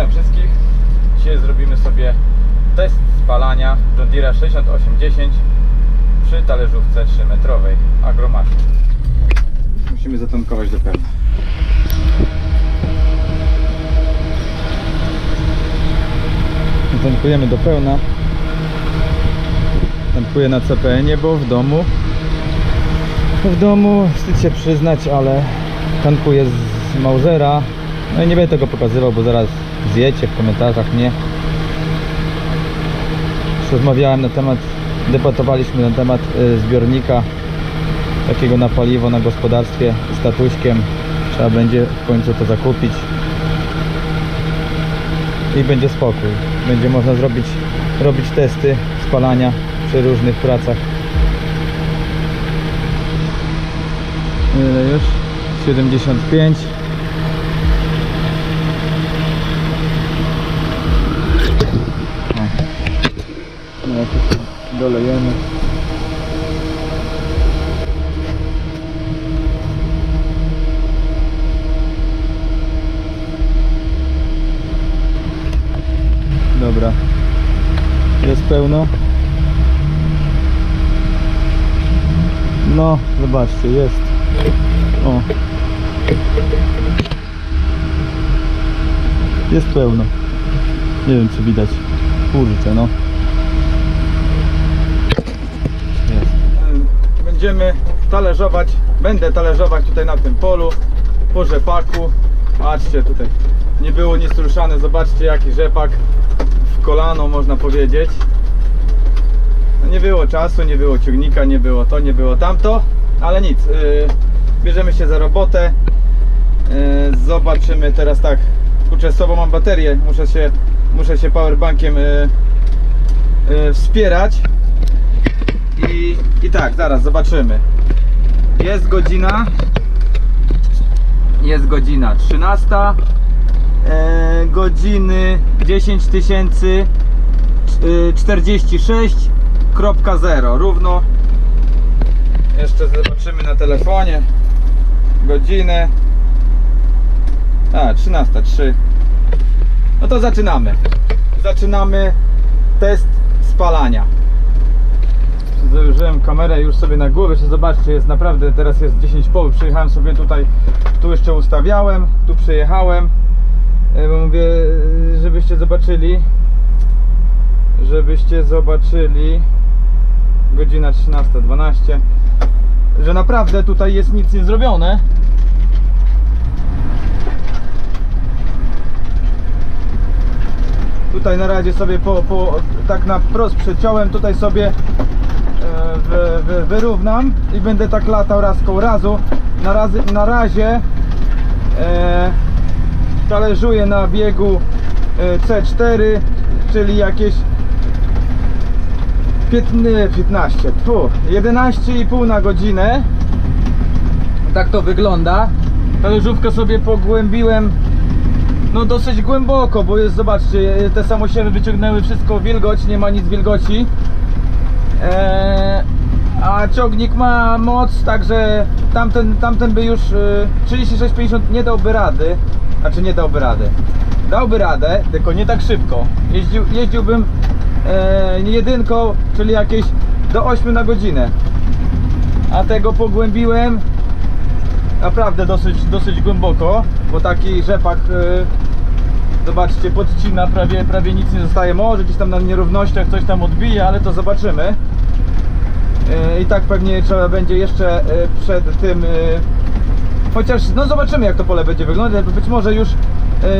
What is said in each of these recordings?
Witam wszystkich. Dzisiaj zrobimy sobie test spalania John Deere 6810 przy talerzówce 3 metrowej Agromaszu. Musimy zatankować do pełna. Tankujemy do pełna. Tankuję na CPN-ie, bo w domu w domu wstyd się przyznać, ale tankuję z Mausera. No i nie będę tego pokazywał, bo zaraz zjecie w komentarzach. Już rozmawiałem na temat, debatowaliśmy na temat y, zbiornika takiego na paliwo na gospodarstwie z tatuśkiem. Trzeba będzie w końcu to zakupić. I będzie spokój. Będzie można zrobić, robić testy spalania przy różnych pracach. Ile już? 75 O. No to dolejemy Dobra Jest pełno No, zobaczcie, jest o. Jest pełno. Nie wiem czy widać. Kurczę no. Będziemy talerzować, będę talerzować tutaj na tym polu po rzepaku. Patrzcie tutaj. Nie było nic ruszane, zobaczcie jaki rzepak w kolano można powiedzieć. No nie było czasu, nie było ciągnika, nie było to, nie było tamto, ale nic. Yy, bierzemy się za robotę. Yy, zobaczymy teraz tak. Kurczę, sobą mam baterię, muszę się, muszę się powerbankiem yy, yy, wspierać. I, I tak, zaraz zobaczymy. Jest godzina. Jest godzina 13. E, godziny 10 tysięcy y, 46.0 równo. Jeszcze zobaczymy na telefonie. Godzinę. A 13.03 no to zaczynamy. Zaczynamy test spalania założyłem kamerę już sobie na głowie, jeszcze zobaczcie, jest naprawdę, teraz jest 10 po, przyjechałem sobie tutaj, tu jeszcze ustawiałem, tu przyjechałem, e, bo mówię, e, żebyście zobaczyli, żebyście zobaczyli, godzina 13.12, że naprawdę tutaj jest nic nie zrobione. Tutaj na razie sobie po, po tak na wprost przeciąłem, tutaj sobie wy, wy, wyrównam i będę tak latał raz koło razu. Na, razy, na razie e, talerzuję na biegu e, C4, czyli jakieś 15, 15 tfu, 11,5 na godzinę. Tak to wygląda. Talerzówkę sobie pogłębiłem no dosyć głęboko, bo jest, zobaczcie, te samosiewy wyciągnęły wszystko wilgoć, nie ma nic wilgoci. Eee, a ciągnik ma moc, także tamten, tamten by już y, 36,50 nie dałby rady. Znaczy nie dałby rady. Dałby radę, tylko nie tak szybko. Jeździł, jeździłbym e, jedynką, czyli jakieś do 8 na godzinę. A tego pogłębiłem naprawdę dosyć, dosyć głęboko, bo taki rzepak y, zobaczcie podcina, prawie, prawie nic nie zostaje, może gdzieś tam na nierównościach coś tam odbije, ale to zobaczymy. Y, i tak pewnie trzeba będzie jeszcze y, przed tym y, chociaż no zobaczymy jak to pole będzie wyglądać, być może już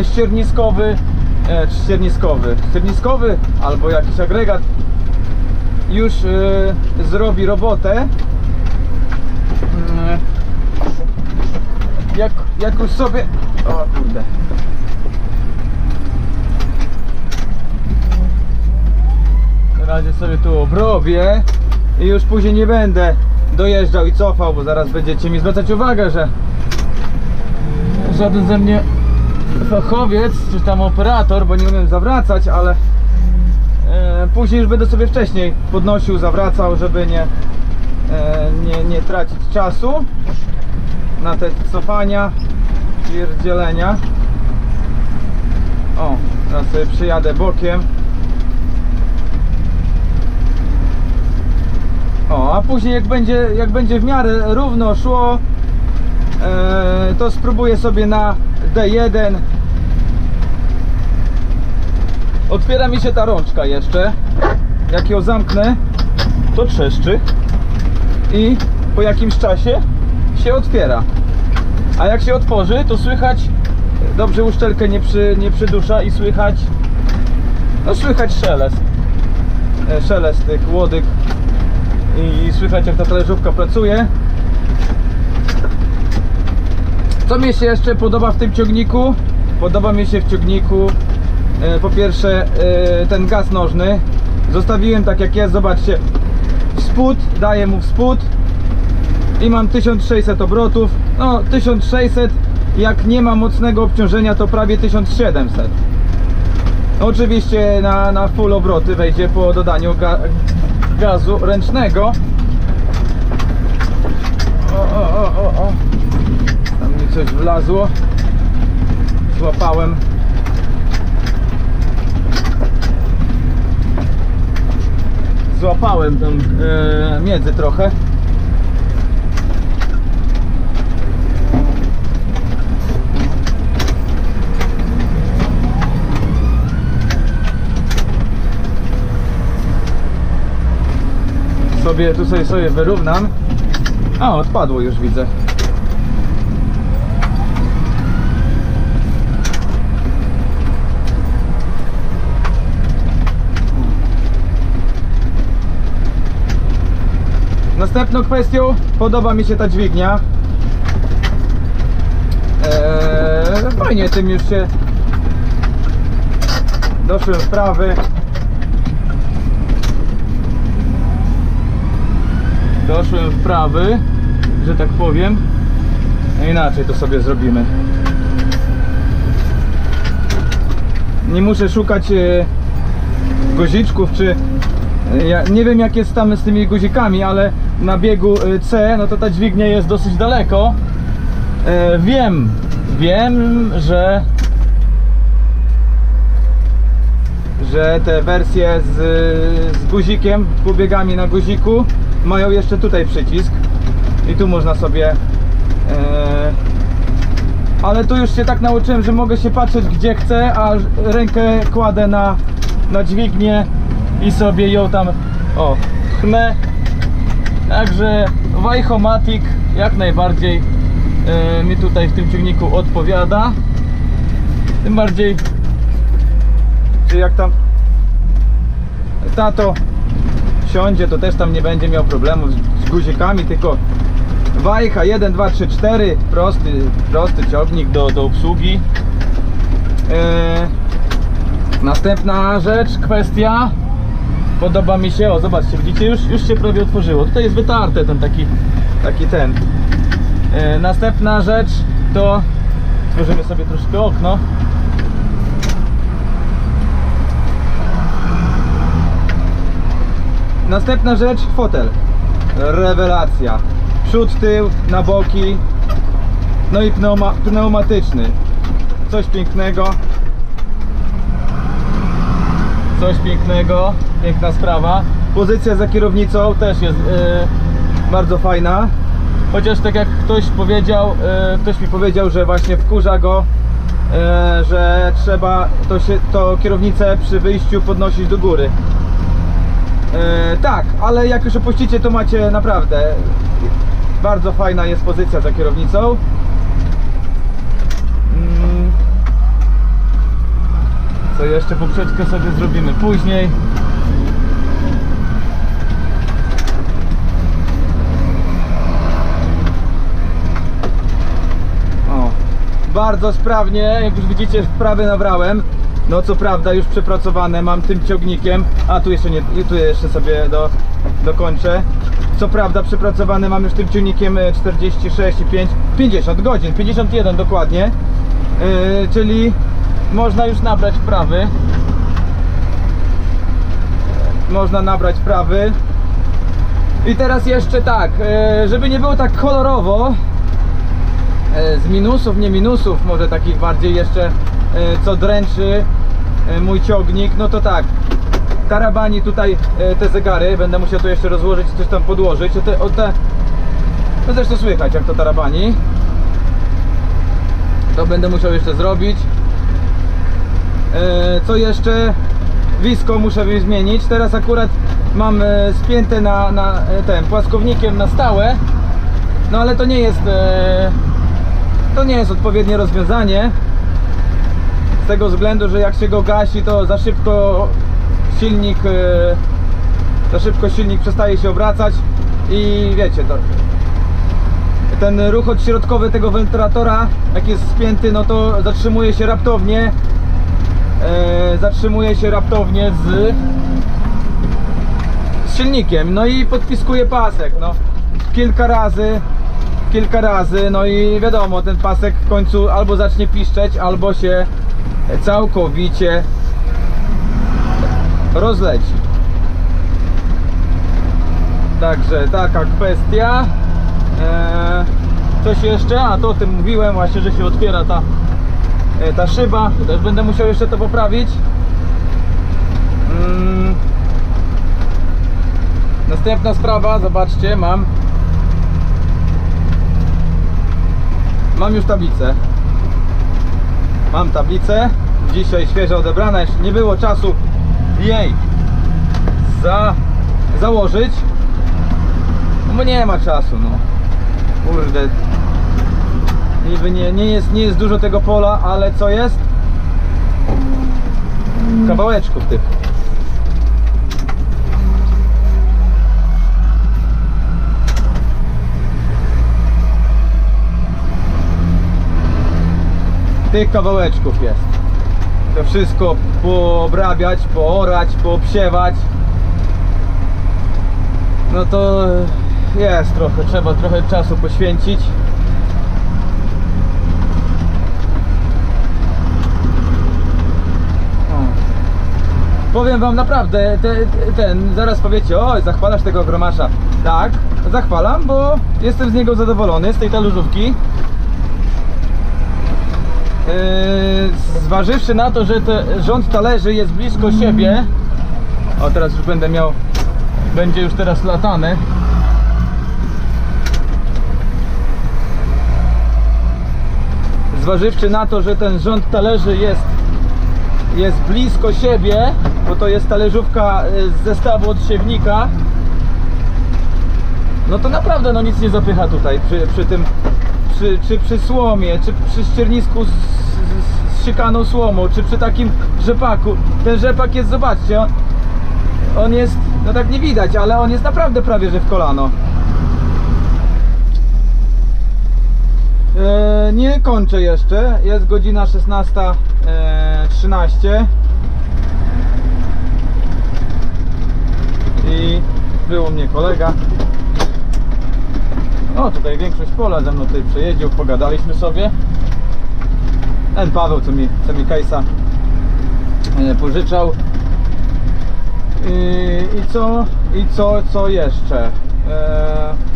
ścierniskowy e, czy ścierniskowy, ścierniskowy albo jakiś agregat już zrobi robotę. Mm, jak, jak już sobie. O kurde. Razie sobie tu obrobię i już później nie będę dojeżdżał i cofał, bo zaraz będziecie mi zwracać uwagę, że żaden ze mnie fachowiec, czy tam operator, bo nie umiem zawracać, ale e, później już będę sobie wcześniej podnosił, zawracał, żeby nie, e, nie, nie tracić czasu na te cofania, pierdzielenia. O, sobie przyjadę bokiem. O, a później jak będzie, jak będzie w miarę równo szło, e, to spróbuję sobie na D1. Otwiera mi się ta rączka jeszcze. Jak ją zamknę, to trzeszczy i po jakimś czasie się otwiera. A jak się otworzy, to słychać dobrze uszczelkę nie, przy, nie przydusza i słychać no słychać szelest. E, Szelest tych łodyg i słychać jak ta talerzówka pracuje. Co mi się jeszcze podoba w tym ciągniku? Podoba mi się w ciągniku e, po pierwsze e, ten gaz nożny. Zostawiłem tak jak jest, zobaczcie. Spód, daję mu spód i mam 1600 obrotów. No 1600, jak nie ma mocnego obciążenia to prawie 1700. Oczywiście na, na full obroty wejdzie po dodaniu gazu ręcznego. O, o, o, o, o. Tam mi coś wlazło. Złapałem. Złapałem tam e, miedzy trochę. Sobie tu sobie, sobie wyrównam. A, odpadło już widzę. Następną kwestią podoba mi się ta dźwignia. Eee, fajnie tym już się doszłem wprawy. Doszłem wprawy, że tak powiem. No inaczej to sobie zrobimy. Nie muszę szukać e, guziczków, czy e, ja nie wiem jak jest tam z tymi guzikami, ale na biegu e, C, no to ta dźwignia jest dosyć daleko. Wiem, wiem, że że te wersje z, z guzikiem, półbiegami na guziku mają jeszcze tutaj przycisk i tu można sobie e, ale tu już się tak nauczyłem, że mogę się patrzeć gdzie chcę, a rękę kładę na, na dźwignię i sobie ją tam o, tchnę także Wajchomatic jak najbardziej e, mi tutaj w tym ciągniku odpowiada. Tym bardziej czy jak tam tato siądzie, to też tam nie będzie miał problemu z, z guzikami, tylko wajcha 1, 2, 3, 4 prosty, prosty ciągnik do, do obsługi. E, następna rzecz, kwestia. Podoba mi się, o zobaczcie, widzicie, już, już się prawie otworzyło. Tutaj jest wytarte ten taki taki ten. E, następna rzecz to otworzymy sobie troszkę okno Następna rzecz, fotel. Rewelacja. Przód, tył, na boki. No i pneuma, pneumatyczny. Coś pięknego. Coś pięknego. Piękna sprawa. Pozycja za kierownicą też jest yy, bardzo fajna. Chociaż tak jak ktoś powiedział, yy, ktoś mi powiedział, że właśnie wkurza go, yy, że trzeba to, się, to kierownicę przy wyjściu podnosić do góry. E, tak, ale jak już opuścicie, to macie naprawdę bardzo fajna jest pozycja za kierownicą. Mm. Co jeszcze poprzeczkę sobie zrobimy później. O, bardzo sprawnie, jak już widzicie, wprawy nabrałem. No co prawda już przepracowane mam tym ciągnikiem, a tu jeszcze nie, tu jeszcze sobie do, dokończę. Co prawda przepracowane mam już tym ciągnikiem e, 46,5 50 godzin, 51 dokładnie. Yy, czyli można już nabrać wprawy. Można nabrać wprawy. I teraz jeszcze tak, yy, żeby nie było tak kolorowo, z minusów, nie minusów, może takich bardziej jeszcze co dręczy e, mój ciągnik, no to tak. Tarabani tutaj e, te zegary, będę musiał to jeszcze rozłożyć, coś tam podłożyć. O te, o te, no zresztą słychać jak to tarabani. To będę musiał jeszcze zrobić. E, Co jeszcze? Wisko muszę zmienić. Teraz akurat mam e, spięte na, na e, ten płaskownikiem na stałe. No ale to nie jest e, to nie jest odpowiednie rozwiązanie. Z tego względu, że jak się go gasi, to za szybko silnik e, za szybko silnik przestaje się obracać i wiecie to ten ruch odśrodkowy tego wentylatora jak jest spięty no to zatrzymuje się raptownie e, zatrzymuje się raptownie z, z silnikiem no i podpiskuje pasek no. Kilka razy kilka razy no i wiadomo ten pasek w końcu albo zacznie piszczeć albo się całkowicie rozleci Także taka kwestia. Eee, coś jeszcze? A to o tym mówiłem właśnie, że się otwiera ta, e, ta szyba. Też będę musiał jeszcze to poprawić. Mm. Następna sprawa, zobaczcie, mam Mam już tablicę. Mam tablicę. Dzisiaj świeżo odebrana, jeszcze nie było czasu jej za, założyć. No bo nie ma czasu, no. Kurde. Niby nie, nie, jest, nie jest dużo tego pola, ale co jest? Kawałeczków tych. Tych kawałeczków jest. To wszystko poobrabiać, poorać, poobsiewać no to jest trochę, trzeba trochę czasu poświęcić. Powiem wam naprawdę, te, te- ten, zaraz powiecie, oj, zachwalasz tego gromasza. Tak, zachwalam, bo jestem z niego zadowolony, z tej talużówki. Yy, zważywszy na to, że te, rząd talerzy jest blisko siebie, o teraz już będę miał będzie już teraz latany. Zważywszy na to, że ten rząd talerzy jest, jest blisko siebie, bo to jest talerzówka y, z zestawu od siewnika, no to naprawdę no nic nie zapycha tutaj przy, przy tym, przy, czy przy słomie, czy przy ściernisku z, z, z słomą, czy przy takim rzepaku. Ten rzepak jest, zobaczcie, on, on jest, no tak nie widać, ale on jest naprawdę prawie że w kolano. E, nie kończę jeszcze, jest godzina 16.13 i był u mnie kolega. O, tutaj większość pola ze mną tutaj przejeździł, pogadaliśmy sobie. Ten Paweł, co mi, co mi Kajsa e, pożyczał. I, I co? I co, co jeszcze? Eee,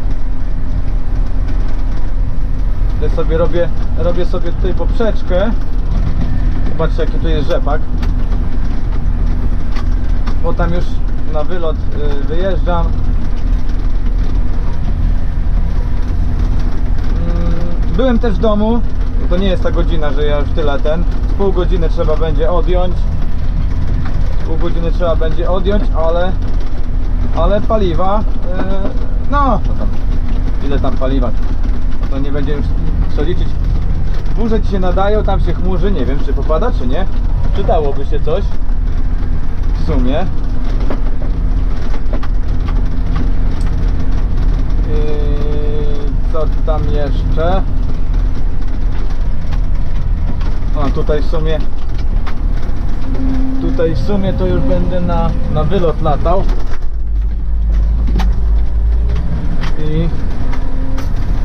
sobie robię, robię sobie tutaj poprzeczkę. Zobaczcie jaki tu jest rzepak. Bo tam już na wylot y, wyjeżdżam. Mm, Byłem też w domu. To nie jest ta godzina, że ja już tyle ten. Z pół godziny trzeba będzie odjąć. Pół godziny trzeba będzie odjąć, ale ale paliwa yy, no. Tam, ile tam paliwa? To nie będzie już co liczyć. Burze ci się nadają, tam się chmurzy nie wiem czy popada czy nie. Przydałoby się coś. W sumie. Yy, co tam jeszcze a tutaj w sumie tutaj w sumie to już będę na, na wylot latał. I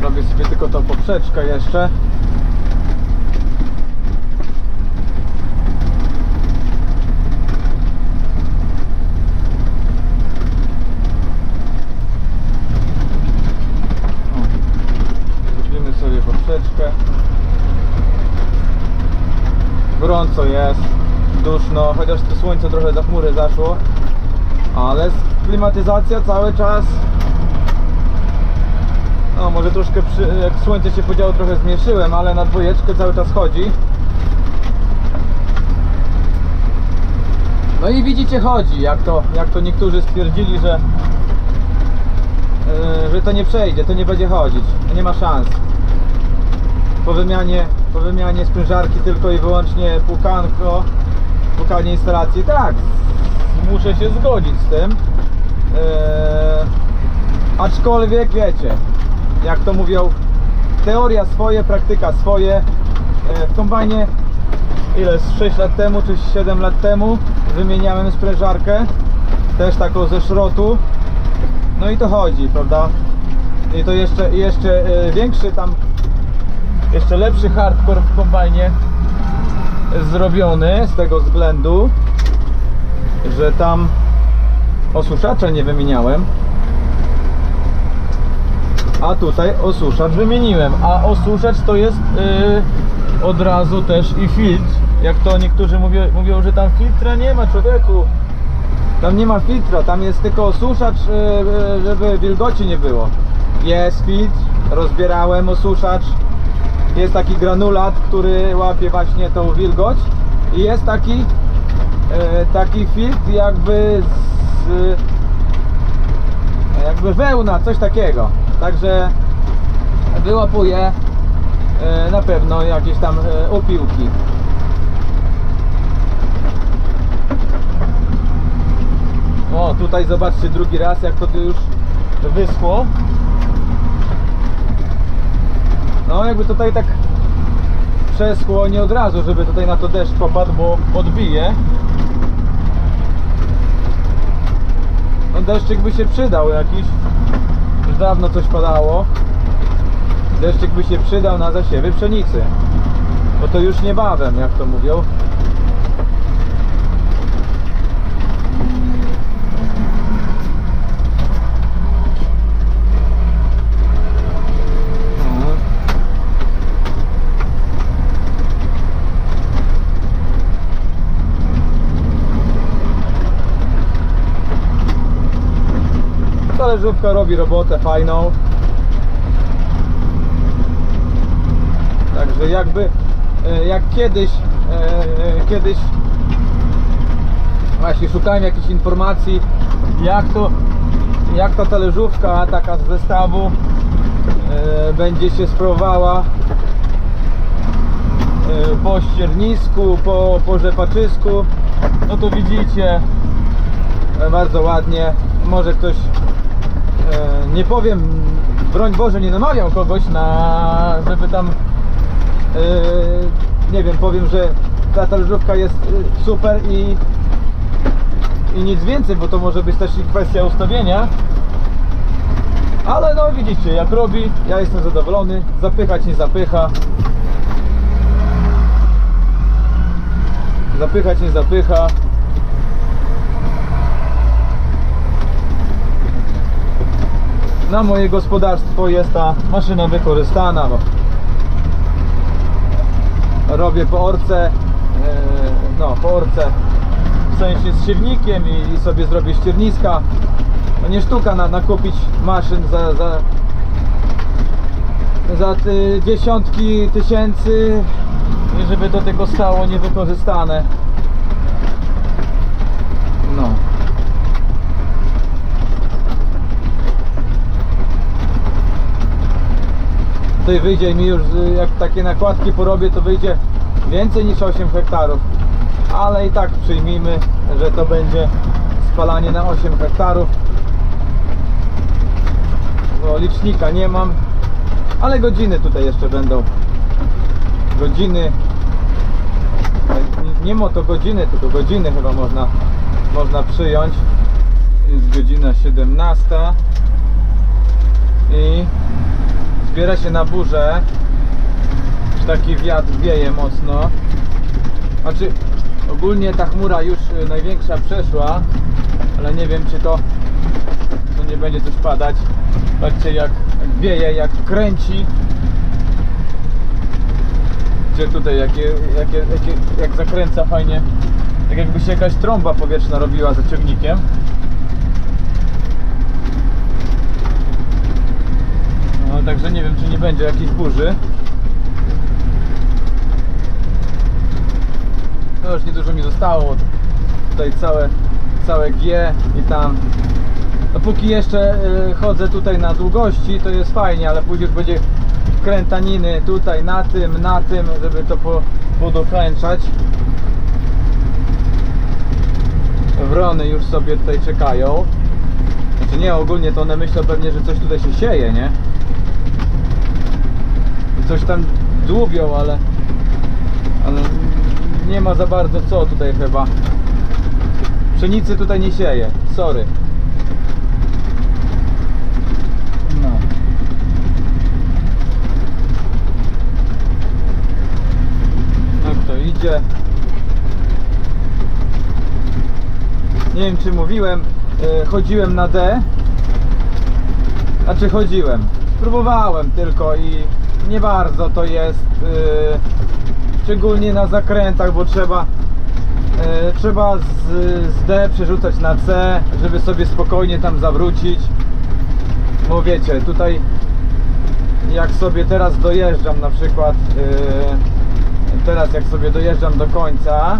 robię sobie tylko tą poprzeczkę jeszcze O, Zrobimy sobie poprzeczkę gorąco jest duszno, chociaż to słońce trochę za chmury zaszło. Ale klimatyzacja cały czas no może troszkę przy, jak słońce się podziało trochę zmniejszyłem, ale na dwójeczkę cały czas chodzi. No i widzicie chodzi, jak to, jak to niektórzy stwierdzili, że yy, że to nie przejdzie, to nie będzie chodzić, nie ma szans. Po wymianie, po wymianie sprężarki tylko i wyłącznie płukanko, płukanie instalacji, tak, muszę się zgodzić z tym. Yy, aczkolwiek wiecie, jak to mówią, teoria swoje, praktyka swoje. E, W kombajnie ile z 6 lat temu czy 7 lat temu wymieniałem sprężarkę, też taką ze szrotu. No i to chodzi, prawda? I to jeszcze, jeszcze e, większy tam, jeszcze lepszy hardcore w kombajnie zrobiony z tego względu, że tam osuszacza nie wymieniałem. A tutaj osuszacz wymieniłem, a osuszacz to jest yy, od razu też i filtr. Jak to niektórzy mówią, mówią, że tam filtra nie ma, człowieku. Tam nie ma filtra, tam jest tylko osuszacz, yy, żeby wilgoci nie było. Jest filtr, rozbierałem osuszacz. Jest taki granulat, który łapie właśnie tą wilgoć. I jest taki, yy, taki filtr jakby z jakby wełna, coś takiego. Także wyłapuje e, na pewno jakieś tam e, opiłki. O, tutaj zobaczcie drugi raz, jak to już wyschło. No, jakby tutaj tak przeschło, nie od razu, żeby tutaj na to deszcz popadł, bo odbije. No deszczyk by się przydał jakiś. Już dawno coś padało. Deszczyk by się przydał na zasiewy pszenicy. Bo to już niebawem, jak to mówią. No. Talerzówka robi robotę fajną. Także jakby e, jak kiedyś e, kiedyś właśnie szukałem jakichś informacji jak to jak ta talerzówka taka z zestawu e, będzie się sprawowała e, po ściernisku, po, po rzepaczysku no to widzicie e, bardzo ładnie może ktoś e, nie powiem broń Boże nie namawiam kogoś na żeby tam e, nie wiem powiem, że ta talerzówka jest e, super i i nic więcej, bo to może być też i kwestia ustawienia. Ale no widzicie jak robi, ja jestem zadowolony zapychać nie zapycha. Zapychać nie zapycha na moje gospodarstwo jest ta maszyna wykorzystana robię po orce e, no po orce. W sensie z siewnikiem i, sobie zrobię ścierniska. No nie sztuka na, nakupić maszyn za, za za dziesiątki tysięcy żeby do tego stało niewykorzystane no tutaj wyjdzie mi już, y, jak takie nakładki porobię, to wyjdzie więcej niż 8 hektarów. Ale i tak przyjmijmy, że to będzie spalanie na 8 hektarów. Bo licznika nie mam, ale godziny tutaj jeszcze będą. Godziny. nie- moto godziny, tylko godziny chyba można, można przyjąć. Jest godzina 17 i zbiera się na burzę. Taki wiatr wieje mocno. Znaczy ogólnie ta chmura już y, największa przeszła ale nie wiem czy to tu nie będzie coś padać. Patrzcie jak, wieje, jak kręci. Gdzie tutaj jakie, jakie, jak zakręca fajnie. Tak jakby się jakaś trąba powietrzna robiła za ciągnikiem. No także nie wiem czy nie będzie jakiejś burzy. No już niedużo mi zostało. Tutaj całe, całe G i tam. No póki jeszcze y, chodzę tutaj na długości, to jest fajnie, ale później już będzie krętaniny tutaj na tym, na tym, żeby to po, podokręcać. Wrony już sobie tutaj czekają. Znaczy nie, ogólnie to one myślą pewnie, że coś tutaj się sieje, nie? Coś tam dłubią, ale ale nie ma za bardzo co tutaj chyba. Pszenicy tutaj nie sieje, sorry. No. Jak to idzie? Nie wiem czy mówiłem, e, chodziłem na D. Znaczy chodziłem. Spróbowałem tylko i nie bardzo to jest. e, szczególnie na zakrętach, bo trzeba e, trzeba z, z D przerzucać na C, żeby sobie spokojnie tam zawrócić. Bo wiecie, tutaj jak sobie teraz dojeżdżam na przykład e, teraz jak sobie dojeżdżam do końca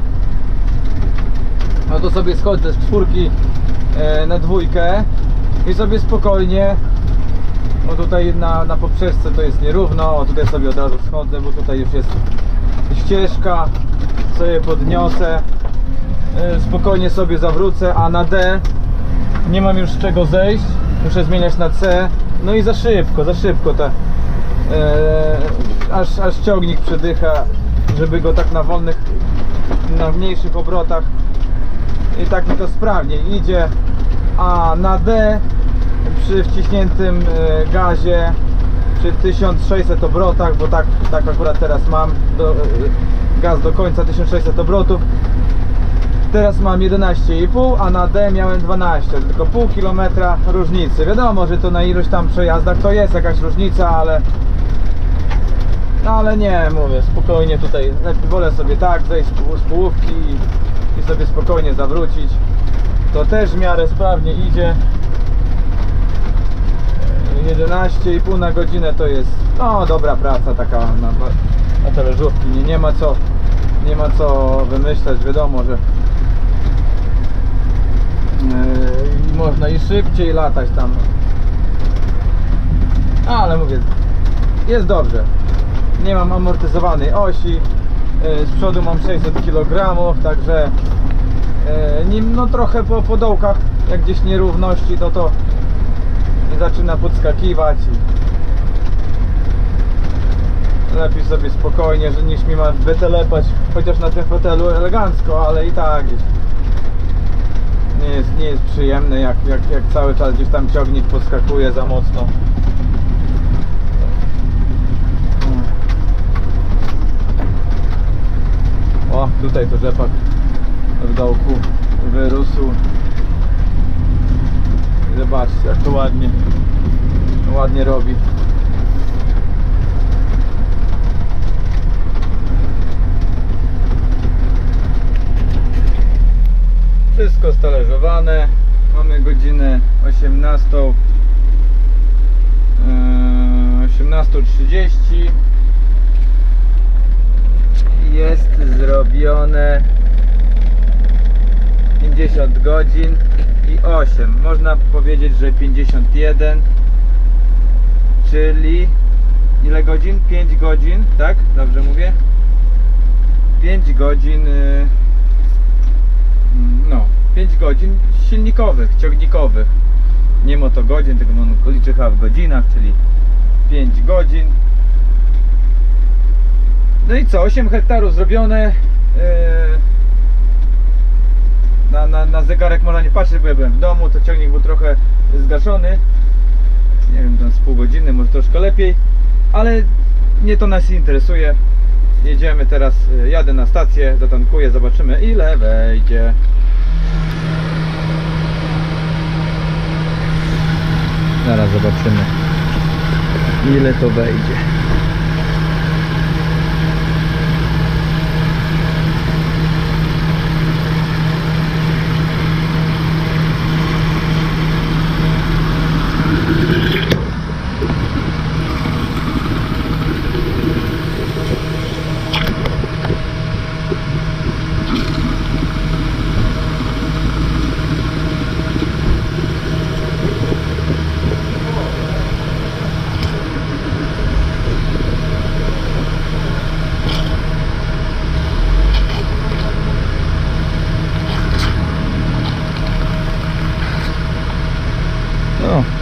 no to sobie schodzę z czwórki e, na dwójkę i sobie spokojnie bo tutaj na, na poprzeczce to jest nierówno, o tutaj sobie od razu schodzę, bo tutaj już jest ścieżka, sobie podniosę, e, spokojnie sobie zawrócę, a na D nie mam już z czego zejść, muszę zmieniać na C, no i za szybko, za szybko te, e, aż, aż ciągnik przedycha, żeby go tak na wolnych, na mniejszych obrotach i tak mi to sprawnie idzie, a na D przy wciśniętym e, gazie przy 1600 obrotach, bo tak, tak akurat teraz mam do, e, gaz do końca 1600 obrotów. Teraz mam 11,5 a na D miałem 12 tylko pół kilometra różnicy. Wiadomo, że to na ilość tam przejazdach to jest jakaś różnica, ale no ale nie, mówię, spokojnie tutaj lepiej wolę sobie tak zejść z połówki i, i sobie spokojnie zawrócić. To też w miarę sprawnie idzie 11,5 na godzinę to jest no dobra praca taka na, na talerzówki. Nie, nie ma co nie ma co wymyślać. Wiadomo, że yy, można i szybciej latać tam. Ale mówię jest dobrze. Nie mam amortyzowanej osi yy, z przodu mam 600 kg także yy, nim no trochę po, po dołkach jak gdzieś nierówności to to zaczyna podskakiwać i lepiej sobie spokojnie, że niż mi ma wytelepać chociaż na tym fotelu elegancko, ale i tak nie jest, nie jest przyjemne jak, jak, jak cały czas gdzieś tam ciągnik podskakuje za mocno. O, tutaj to rzepak w dołku wyrósł Zobaczcie jak to ładnie ładnie robi. Wszystko stalerzowane. Mamy godzinę 18. Yy, 18.30 Jest zrobione 50 godzin i 8. Można powiedzieć, że 51. Czyli ile godzin? 5 godzin, tak? Dobrze mówię? 5 godzin y, no, 5 godzin silnikowych, ciągnikowych. Nie motogodzin, tylko on liczy w godzinach, czyli 5 godzin. No i co? 8 hektarów zrobione. Yy, na, na, na zegarek można nie patrzeć, bo ja byłem w domu, to ciągnik był trochę zgaszony. Nie wiem, tam z pół godziny, może troszkę lepiej, ale nie to nas interesuje. Jedziemy teraz, y, jadę na stację, zatankuję, zobaczymy ile wejdzie. Zaraz zobaczymy ile to wejdzie.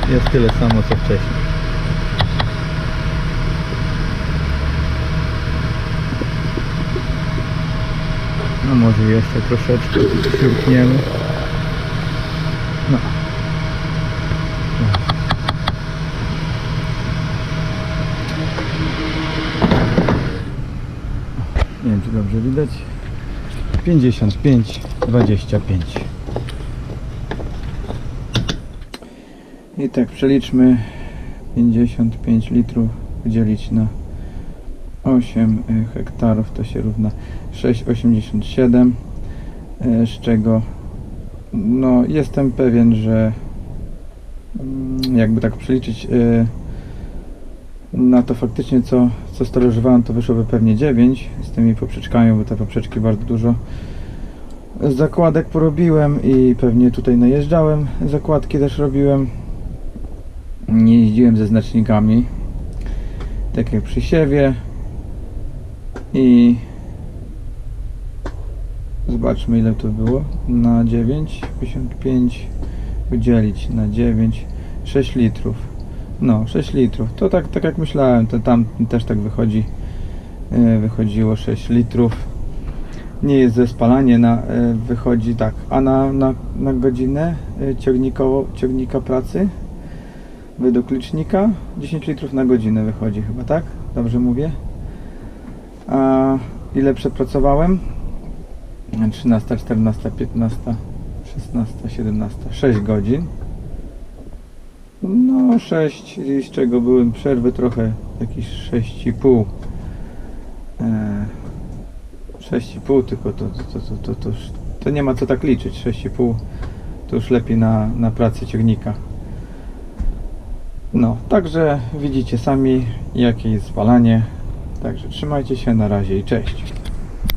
jest tyle samo co wcześniej. No może jeszcze troszeczkę śrubniemy. No. Nie wiem czy dobrze widać. 55, 25. I tak przeliczmy 55 litrów podzielić na 8 y, hektarów to się równa 6,87 y, z czego no jestem pewien, że mm, jakby tak przeliczyć y, na to faktycznie co, co stależowałem to wyszłoby pewnie 9 z tymi poprzeczkami, bo te poprzeczki bardzo dużo zakładek porobiłem i pewnie tutaj najeżdżałem zakładki też robiłem nie jeździłem ze znacznikami tak jak przy siewie. I zobaczmy ile to było. Na 9 55 podzielić na 9 6 litrów. No 6 litrów. To tak, tak jak myślałem to tam też tak wychodzi e, wychodziło 6 litrów. Nie jest ze spalanie na, e, wychodzi tak. A na, na, na godzinę e, ciągnikowo, ciągnika pracy według licznika 10 litrów na godzinę wychodzi chyba, tak? Dobrze mówię? A ile przepracowałem? 13, 14, 15, 16, 17, 6 godzin. No 6, z czego były przerwy trochę, jakieś 6,5. E, 6,5 tylko to, to, to, to, to, to nie ma co tak liczyć. 6,5 to już lepiej na, na pracę ciągnika. No, także widzicie sami jakie jest spalanie. Także trzymajcie się na razie i cześć.